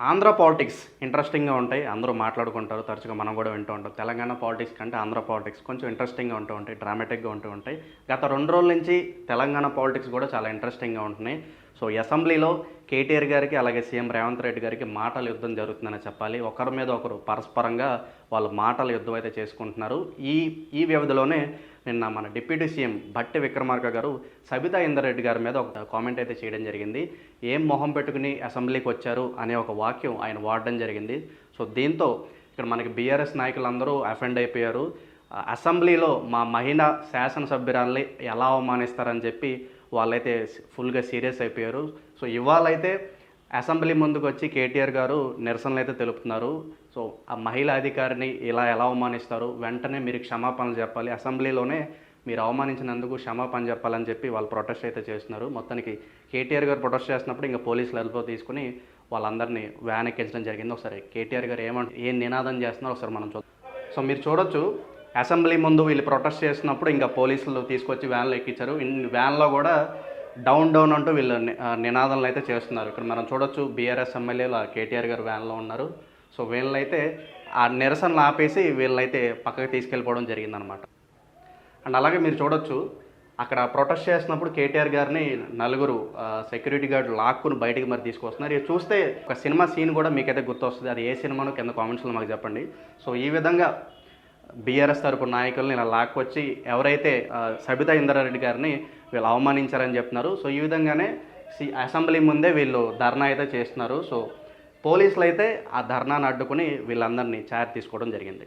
Andhra politics ఇంట్రెస్టింగ్గా ఉంటాయి. అందరూ మాట్లాడుకుంటారు. తరచుగా మనం కూడా వింటూ ఉంటాం. తెలంగాణ పాలిటిక్స్ కంటే ఆంధ్ర పాలిటిక్స్ కొంచెం ఇంట్రెస్టింగ్గా ఉంటూ ఉంటాయి. డ్రామాటిక్గా ఉంటూ ఉంటాయి. గత రెండు రోజుల నుంచి తెలంగాణ పాలిటిక్స్ కూడా చాలా ఇంట్రెస్టింగ్గా ఉంటున్నాయి. సో అసెంబ్లీలో కేటీఆర్ గారికి అలాగే సీఎం రేవంత్ రెడ్డి గారికి మాటల యుద్ధం జరుగుతుందని చెప్పాలి. ఒకరి మీద ఒకరు పరస్పరంగా వాళ్ళు మాటల యుద్ధం అయితే చేసుకుంటున్నారు. ఈ ఈ వ్యవధిలోనే నిన్న మన డిప్యూటీ సీఎం భట్టి విక్రమార్క గారు సబితా ఇందరెడ్డి గారి మీద ఒక కామెంట్ అయితే చేయడం జరిగింది. ఏం మొహం పెట్టుకుని అసెంబ్లీకి వచ్చారు అనే ఒక వాక్యం ఆయన వాడడం జరిగింది. సో దీంతో ఇక్కడ మనకి బీఆర్ఎస్ నాయకులందరూ అఫెండ్ అయిపోయారు. అసెంబ్లీలో మా మహిళా శాసనసభ్యురాల్ని ఎలా అవమానిస్తారని చెప్పి వాళ్ళైతే ఫుల్గా సీరియస్ అయిపోయారు. సో ఇవాళైతే అసెంబ్లీ ముందుకు వచ్చి కేటీఆర్ గారు నిరసనలు అయితే తెలుపుతున్నారు. సో ఆ మహిళా అధికారిని ఇలా ఎలా అవమానిస్తారు? వెంటనే మీరు క్షమాపణలు చెప్పాలి. అసెంబ్లీలోనే మీరు అవమానించినందుకు క్షమాపణ చెప్పాలని చెప్పి వాళ్ళు ప్రొటెస్ట్ అయితే చేస్తున్నారు. మొత్తానికి కేటీఆర్ గారు ప్రొటెస్ట్ చేస్తున్నప్పుడు ఇంకా పోలీసులు హెల్ప్ తీసుకుని వాళ్ళందరినీ వ్యాన్ ఎక్కించడం జరిగింది. ఒకసారి కేటీఆర్ గారు ఏమంట ఏం నినాదం చేస్తున్నారో ఒకసారి మనం చూద్దాం. సో మీరు చూడొచ్చు అసెంబ్లీ ముందు వీళ్ళు ప్రొటెస్ట్ చేసినప్పుడు ఇంకా పోలీసులు తీసుకొచ్చి వ్యాన్లో ఎక్కించారు. వ్యాన్లో కూడా డౌన్ డౌన్ అంటూ వీళ్ళు నినాదాలను అయితే చేస్తున్నారు. ఇక్కడ మనం చూడొచ్చు బీఆర్ఎస్ ఎమ్మెల్యేలు కేటీఆర్ గారు వ్యాన్లో ఉన్నారు. సో వీళ్ళైతే ఆ నిరసనలు ఆపేసి వీళ్ళైతే పక్కకి తీసుకెళ్ళిపోవడం జరిగిందనమాట. అండ్ అలాగే మీరు చూడొచ్చు అక్కడ ప్రొటెస్ట్ చేసినప్పుడు కేటీఆర్ గారిని నలుగురు సెక్యూరిటీ గార్డు లాక్కుని బయటికి మరి తీసుకొస్తున్నారు. ఇది చూస్తే ఒక సినిమా సీన్ కూడా మీకైతే గుర్తొస్తుంది. అది ఏ సినిమానో కింద కామెంట్స్లో మాకు చెప్పండి. సో ఈ విధంగా బీఆర్ఎస్ తరపు నాయకుల్ని ఇలా లాక్కొచ్చి ఎవరైతే సబితా ఇంద్రారెడ్డి గారిని వీళ్ళు అవమానించారని చెప్తున్నారు. సో ఈ విధంగానే సి- అసెంబ్లీ ముందే వీళ్ళు ధర్నా అయితే చేస్తున్నారు. సో పోలీసులు అయితే ఆ ధర్నాను అడ్డుకుని వీళ్ళందరినీ చార్ తీసుకోవడం జరిగింది.